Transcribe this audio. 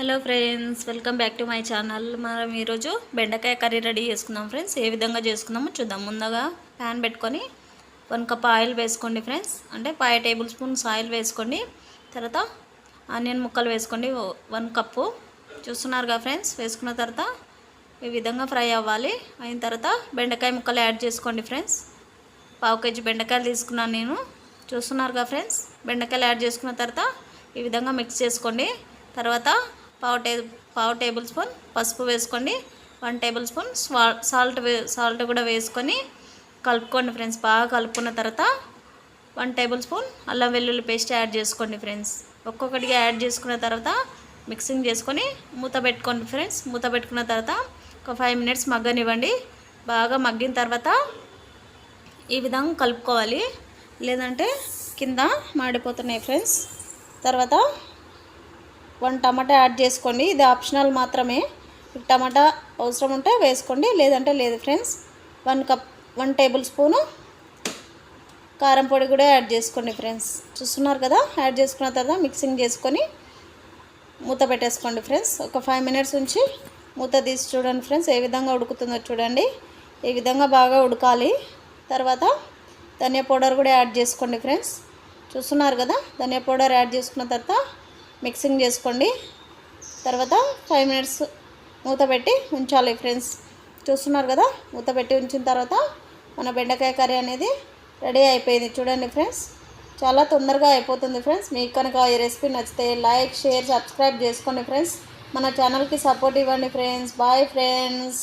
Hello friends welcome back to my channel. మనం ఈరోజు బెండకాయ కర్రీ రెడీ చేసుకుందాం ఫ్రెండ్స్. ఏ విధంగా చేసుకుందామో చూద్దాం. ముందుగా ప్యాన్ పెట్టుకొని వన్ కప్ ఆయిల్ వేసుకోండి ఫ్రెండ్స్. అంటే ఫైవ్ టేబుల్ స్పూన్స్ ఆయిల్ వేసుకోండి. తర్వాత ఆనియన్ ముక్కలు వేసుకోండి. వన్ కప్పు చూస్తున్నారుగా ఫ్రెండ్స్ వేసుకున్న తర్వాత ఈ విధంగా ఫ్రై అవ్వాలి. అయిన తర్వాత బెండకాయ ముక్కలు యాడ్ చేసుకోండి ఫ్రెండ్స్. పావు కేజీ బెండకాయలు తీసుకున్నాను నేను. చూస్తున్నారుగా ఫ్రెండ్స్ బెండకాయలు యాడ్ చేసుకున్న తర్వాత ఈ విధంగా మిక్స్ చేసుకోండి. తర్వాత పావు టే పావు టేబుల్ స్పూన్ పసుపు వేసుకోండి. వన్ టేబుల్ స్పూన్ సాల్ట్ వే సాల్ట్ కూడా వేసుకొని కలుపుకోండి ఫ్రెండ్స్. బాగా కలుపుకున్న తర్వాత వన్ టేబుల్ స్పూన్ అల్లం వెల్లుల్లి పేస్ట్ యాడ్ చేసుకోండి ఫ్రెండ్స్. ఒక్కొక్కటిగా యాడ్ చేసుకున్న తర్వాత మిక్సింగ్ చేసుకొని మూత పెట్టుకోండి ఫ్రెండ్స్. మూత పెట్టుకున్న తర్వాత ఒక ఫైవ్ మినిట్స్ మగ్గనివ్వండి. బాగా మగ్గిన తర్వాత ఈ విధంగా కలుపుకోవాలి. లేదంటే కింద మాడిపోతున్నాయి ఫ్రెండ్స్. తర్వాత వన్ టమాటా యాడ్ చేసుకోండి. ఇది ఆప్షనల్ మాత్రమే. టమాటా అవసరం ఉంటే వేసుకోండి. లేదంటే లేదు friends. One cup one tablespoon కారం పొడి కూడా యాడ్ చేసుకోండి ఫ్రెండ్స్. చూస్తున్నారు కదా? యాడ్ చేసుకున్న తర్వాత మిక్సింగ్ చేసుకొని మూత పెట్టేసుకోండి ఫ్రెండ్స్. ఒక ఫైవ్ మినిట్స్ ఉంచి మూత తీసి చూడండి ఫ్రెండ్స్. ఏ విధంగా ఉడుకుతుందో చూడండి. ఈ విధంగా బాగా ఉడకాలి. తర్వాత ధనియా పౌడర్ కూడా యాడ్ చేసుకోండి ఫ్రెండ్స్. చూస్తున్నారు కదా? ధనియా పౌడర్ యాడ్ చేసుకున్న తర్వాత మిక్సింగ్ చేసుకోండి. తర్వాత ఫైవ్ మినిట్స్ మూత పెట్టి ఉంచాలి ఫ్రెండ్స్ చూస్తున్నారు కదా? మూత పెట్టి ఉంచిన తర్వాత మన బెండకాయ కర్రీ అనేది రెడీ అయిపోయింది. చూడండి ఫ్రెండ్స్ చాలా తొందరగా అయిపోతుంది ఫ్రెండ్స్ మీకు కనుక ఈ రెసిపీ నచ్చితే లైక్ షేర్ సబ్స్క్రైబ్ చేసుకోండి ఫ్రెండ్స్ మన ఛానల్కి సపోర్ట్ ఇవ్వండి ఫ్రెండ్స్ బాయ్ ఫ్రెండ్స్